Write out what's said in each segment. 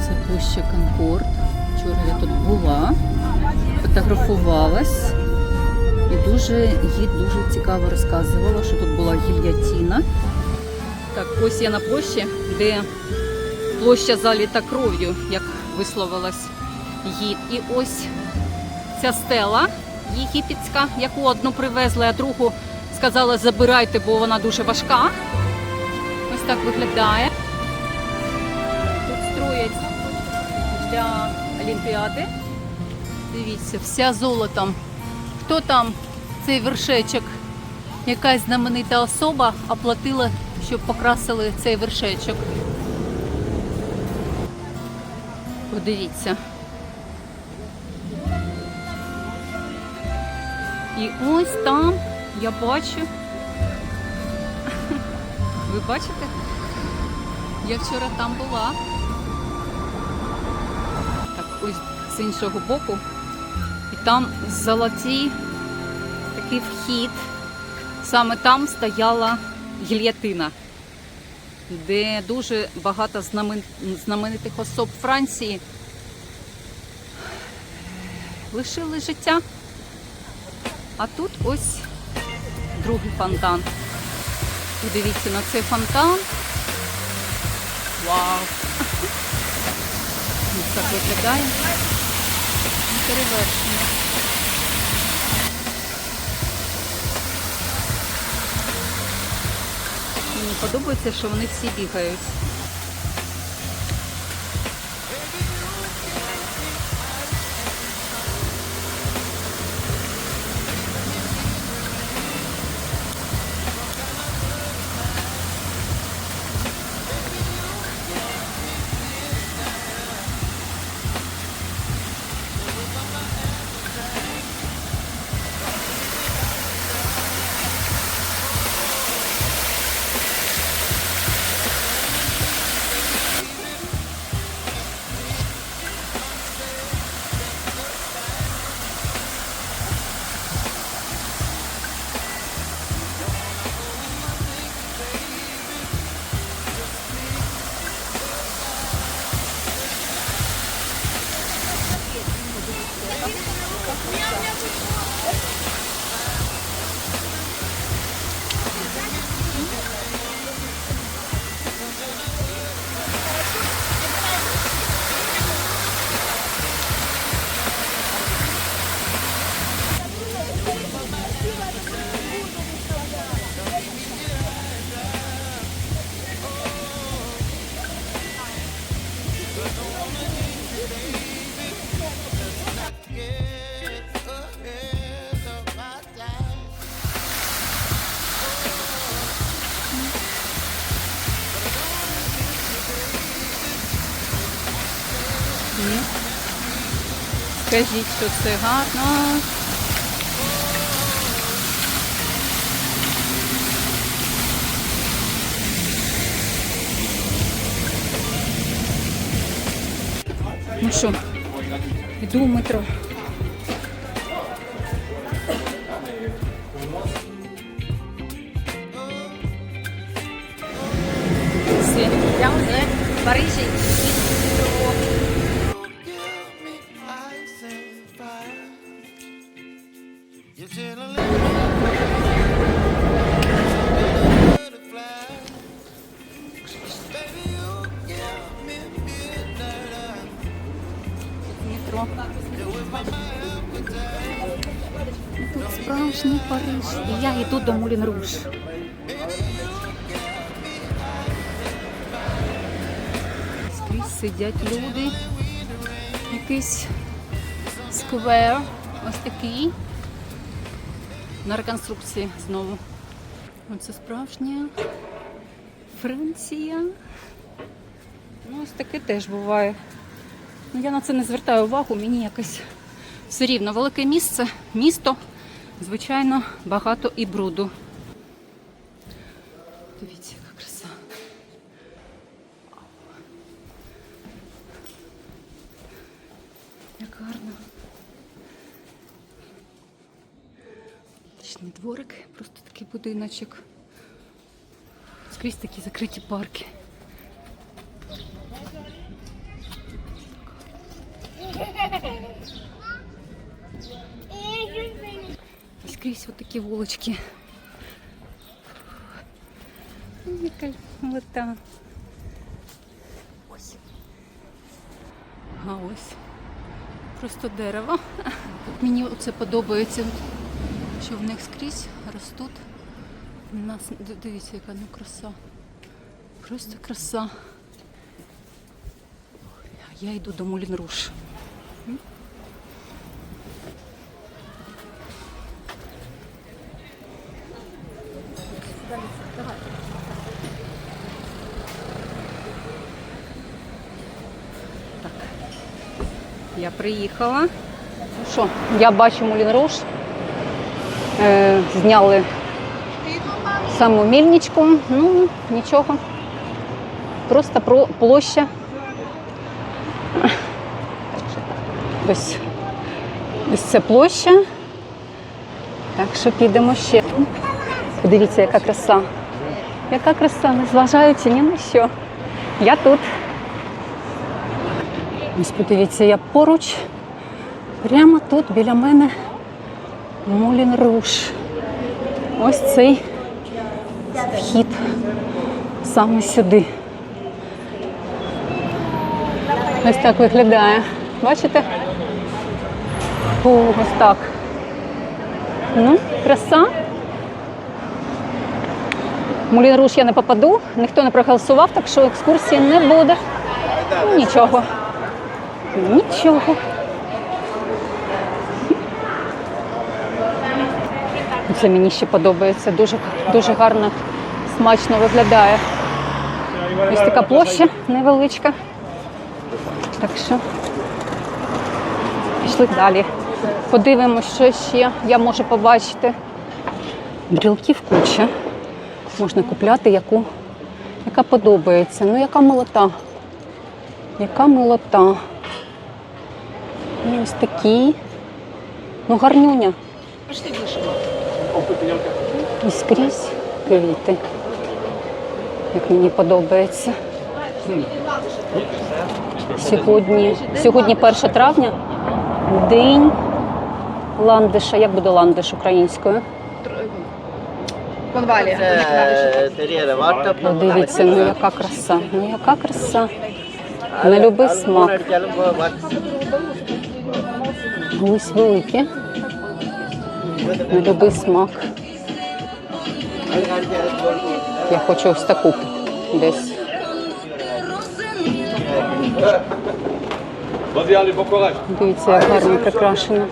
Це площа Конкорд. Вчора я тут була, фотографувалась і дуже гід дуже цікаво розказувала, що тут була гільятіна. Так, ось я на площі, де площа заліта кров'ю, як висловилась гід. І ось ця стела єгипетська, яку одну привезли, а другу сказали забирайте, бо вона дуже важка. Так виглядає. Тут строять для Олімпіади. Дивіться, вся золотом. Хто там цей вершечок? Якась знаменита особа оплатила, щоб покрасили цей вершечок. Подивіться. І ось там я бачу. Ви бачите? Я вчора там була. Так, ось з іншого боку. І там золоті такий вхід. Саме там стояла гільятина, де дуже багато знамен- знаменитих особ Франції лишили життя. А тут ось другий фонтан. Подивіться на цей фонтан. Вау! Ось так виглядає. Перевершення. Мені подобається, що вони всі бігають. Ні. Скажіть, що це гарно. Ну що, йду в метро. Все. Siamo in Parigi. Give І я йду до Мулін Руш. Скрізь сидять люди. Якийсь сквер. Ось такий. На реконструкції знову. Оце справжня Франція. Ну, ось таке теж буває. Ну, я на це не звертаю увагу, мені якось все рівно велике місце, місто, звичайно, багато і бруду. Дивіться, яка краса. Як гарно. Дворик, просто такий будиночок. Скрізь такі закриті парки. Скрізь отакі вулочки. Яка лета. Ось. А ось. Просто дерево. Мені це подобається, що в них скрізь ростуть. Нас, дивіться, яка ну краса. Просто краса. Я йду до Мулін Я приїхала. Ну що, я бачу Мулін Руш. Е, зняли саму мільничку. Ну, нічого. Просто про площа. Ось, ось це площа. Так що підемо ще. Подивіться, яка краса. Яка краса, незважаючи ні на що. Я тут. Ось подивіться, я поруч. Прямо тут біля мене Мулін Руш. Ось цей вхід саме сюди. Ось так виглядає. Бачите? О, ось так. Ну, краса. Мулін Руш я не попаду, ніхто не проголосував, так що екскурсії не буде. Нічого. Нічого. Це мені ще подобається. Дуже, дуже гарно, смачно виглядає. Ось така площа невеличка. Так що пішли далі. Подивимося, що ще я можу побачити. Брілків куча. Можна купляти, яку, яка подобається. Ну, яка молота. Яка молота. І ось такі. Ну, гарнюня. І скрізь квіти. Як мені подобається. Сьогодні, сьогодні 1 травня, день ландиша. Як буде ландиш українською? Подивіться, ну яка краса. Ну яка краса. На любий смак. Ось великі. Любий смак. Я хочу ось таку десь. Дивіться, як гарно прикрашено.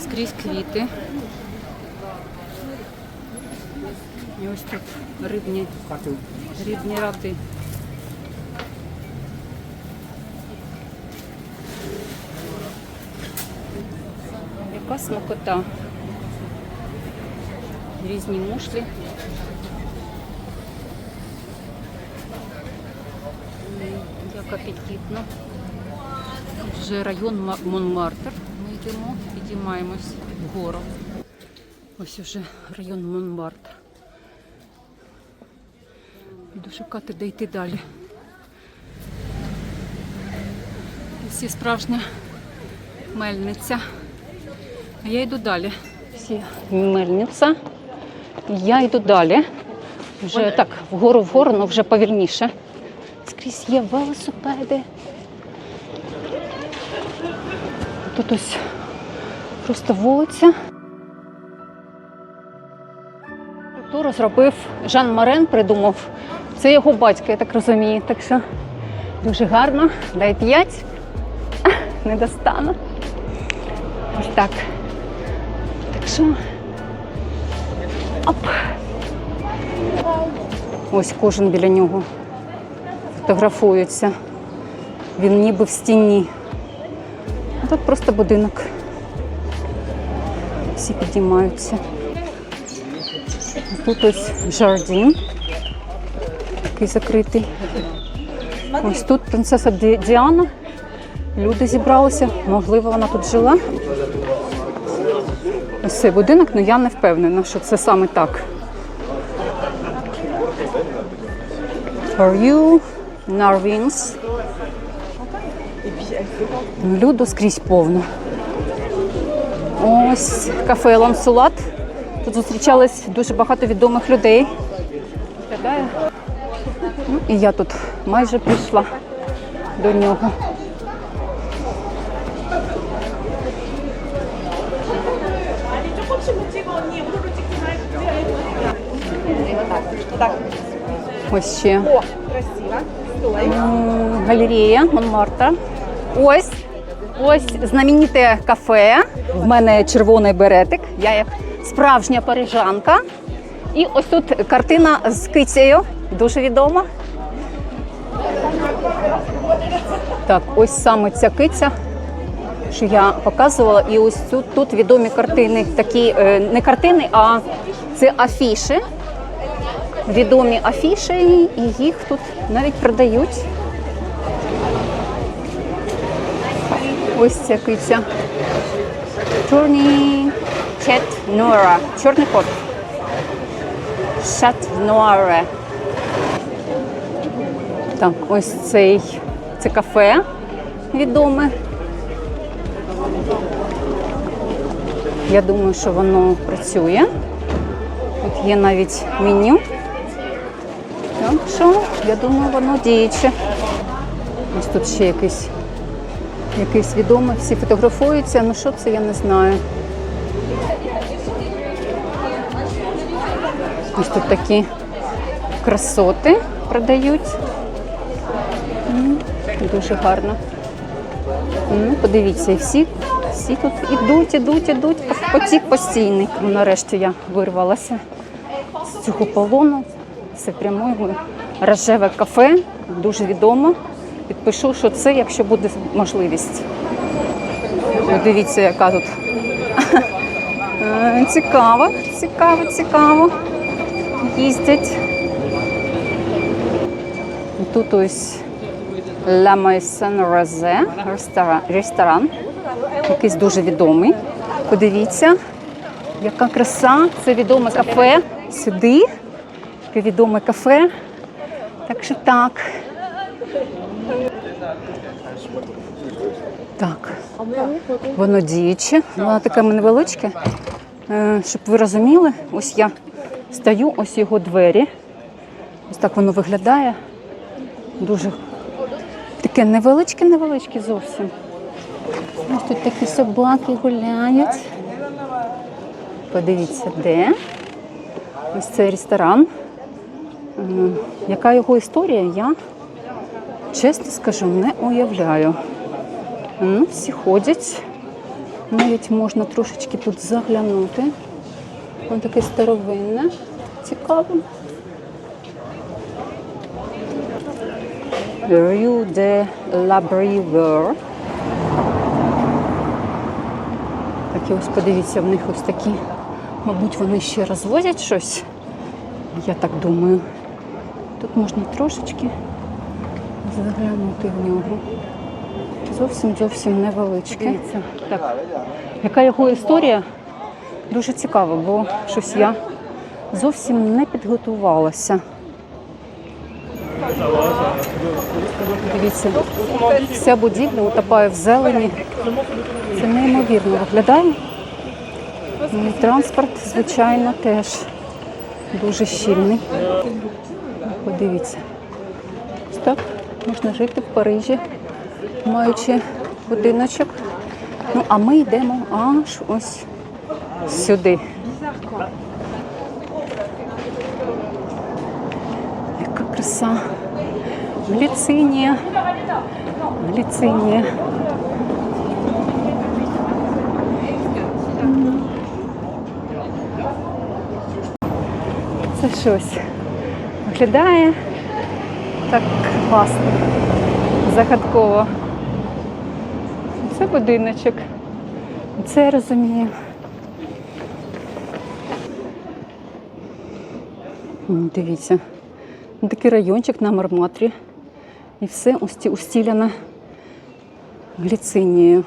Скрізь квіти. І ось тут рибні, рибні ради. Яка смакота. Різні мушлі. Як апетитно. Вже район Ма- Монмартр. Ми йдемо, підіймаємось вгору. Ось уже район Монмартр. Буду шукати, де йти далі. Всі справжня мельниця. А я йду далі. Всі мельниця. Я йду далі. Вже так, вгору вгору, але вже повільніше. Скрізь є велосипеди. Тут ось просто вулиця. Ту розробив Жан Марен, придумав. Це його батько, я так розумію. Так що дуже гарно. Дай п'ять. Не достану. Ось так. Так що. Оп. Ось кожен біля нього фотографується. Він ніби в стіні. Тут просто будинок. Всі підіймаються. Тут ось жардін, такий закритий. Ось тут принцеса Ді- Діана. Люди зібралися, можливо, вона тут жила. Ось цей будинок, але я не впевнена, що це саме так. For you, Narvins. Люду скрізь повно. Ось кафе Лансулат. Тут зустрічались дуже багато відомих людей. І я тут майже прийшла до нього. Ось ще М, галерея Монмартра. Ось. Ось знамените кафе. В мене червоний беретик. Я як справжня парижанка. І ось тут картина з кицею, дуже відома. Так, ось саме ця киця, що я показувала. І ось тут, тут відомі картини, такі е, не картини, а це афіші. Відомі афіші, і їх тут навіть продають. Ось ця киця. Чорний чет нора. Чорний кот. Шат нуаре. Так, ось цей це кафе відоме. Я думаю, що воно працює. Тут є навіть меню. Так що, я думаю, воно діюче. Ось тут ще якийсь, якийсь відомий, всі фотографуються. Ну що це, я не знаю. Ось тут такі красоти продають. Дуже гарно. М, Подивіться, всі, всі тут ідуть, ідуть, ідуть. Потік постійний. Ну, нарешті я вирвалася з цього полону. Це прямо рожеве кафе, дуже відомо. Підпишу, що це, якщо буде можливість. Дивіться, яка тут. Е, Цікаво, цікаво, цікаво. Їздять. Тут ось La Maison ресторан, ресторан, якийсь дуже відомий. Подивіться, яка краса, це відоме кафе. Сюди, таке відоме кафе. Так що так. Так, воно діюче, воно таке невеличке. Е, Щоб ви розуміли, ось я стою, ось його двері. Ось так воно виглядає. Дуже таке невеличке, невеличке зовсім. Ось тут такі собаки гуляють. Подивіться, де. Ось цей ресторан. Яка його історія, я чесно скажу, не уявляю. Ну, всі ходять. Навіть можна трошечки тут заглянути. Воно таке старовинне, цікаво. Rue de la Brière. Такі ось подивіться, в них ось такі, мабуть, вони ще розвозять щось. Я так думаю. Тут можна трошечки заглянути в нього. Зовсім зовсім невеличке. Так. Яка його історія? Дуже цікаво, бо щось я зовсім не підготувалася. Дивіться, вся будівля утопає в зелені. Це неймовірно виглядає. Ну, і Транспорт, звичайно, теж дуже щільний. Подивіться. Так можна жити в Парижі, маючи будиночок. Ну, а ми йдемо аж ось сюди. Краса. Гліцинія. Гліцинія. Це щось виглядає так класно, загадково. Це будиночок. Це я розумію. Дивіться, такий райончик на Марматрі. І все усті- устіляно гліцинією.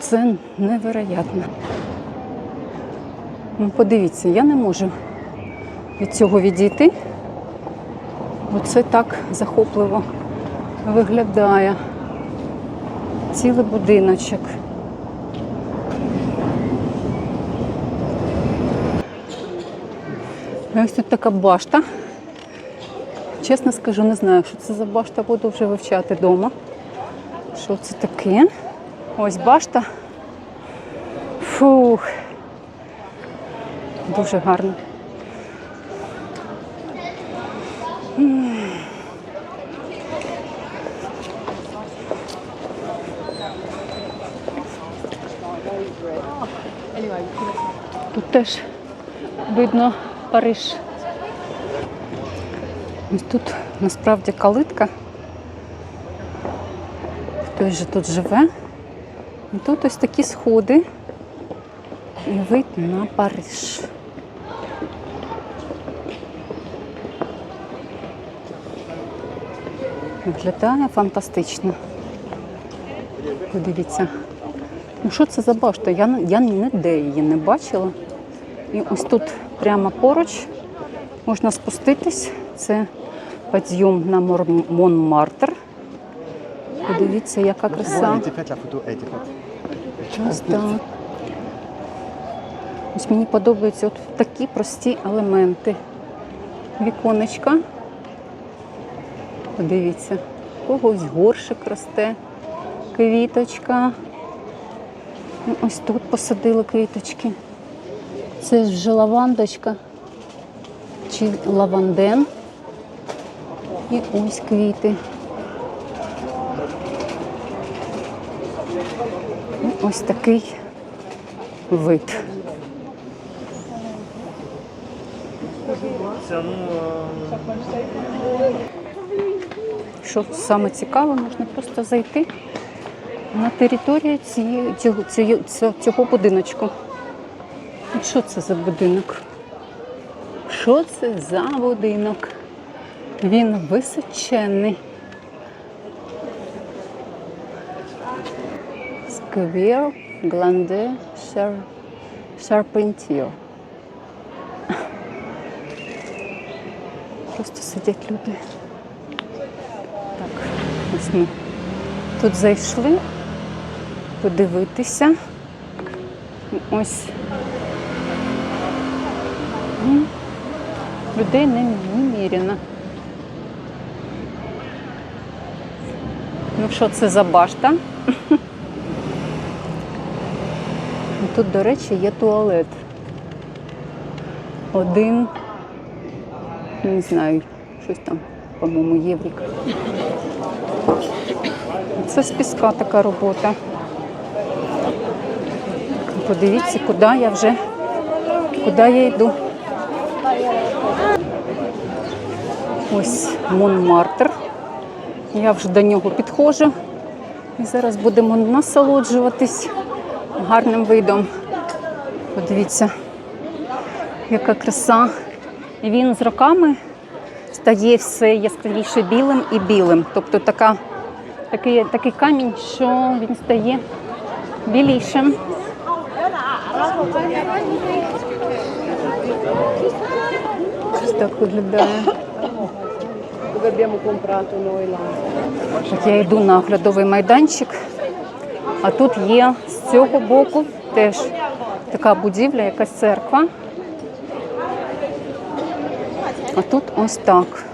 Це невероятно. Ну, Подивіться, я не можу від цього відійти. Оце так захопливо виглядає. Цілий будиночок. Ось тут така башта. Чесно скажу, не знаю, що це за башта, буду вже вивчати вдома. Що це таке? Ось башта. Фух. Дуже гарно. Тут теж видно Париж. Ось тут насправді калитка. Хтось же тут живе. І тут ось такі сходи. І вид на Париж. Виглядає фантастично. Подивіться. Ну що це за башта? Я, я ніде її не бачила. І ось тут прямо поруч можна спуститись. Це підйом на Монмартр. Подивіться, яка краса. Ось так. Ось мені подобаються от такі прості елементи. Віконечка. Подивіться, когось горшик росте, квіточка. Ну, Ось тут посадили квіточки. Це вже лавандочка чи лаванден. І ось квіти. Ось такий вид. Що саме цікаве, можна просто зайти на територію цієї, цього, цього, цього будиночку. Що це за будинок? Що це за будинок? Він височенний. Сквер Гланде Шар... Шарпентіо. Просто сидять люди. Так, ось ми тут зайшли подивитися. Ось людей не- неміряно. Ну, що це за башта? Тут, до речі, є туалет. Один, не знаю, щось там, по-моєму, єврік. Це з піска така робота. Подивіться, куди я вже, куди я йду. Ось Монмартр. Я вже до нього підходжу. І зараз будемо насолоджуватись гарним видом. Подивіться, яка краса. Він з роками стає все яскравіше білим і білим. Тобто така, такий, такий камінь, що він стає білішим. Ось так виглядає. От я йду на оглядовий майданчик, а тут є з цього боку теж така будівля, якась церква. А тут ось так.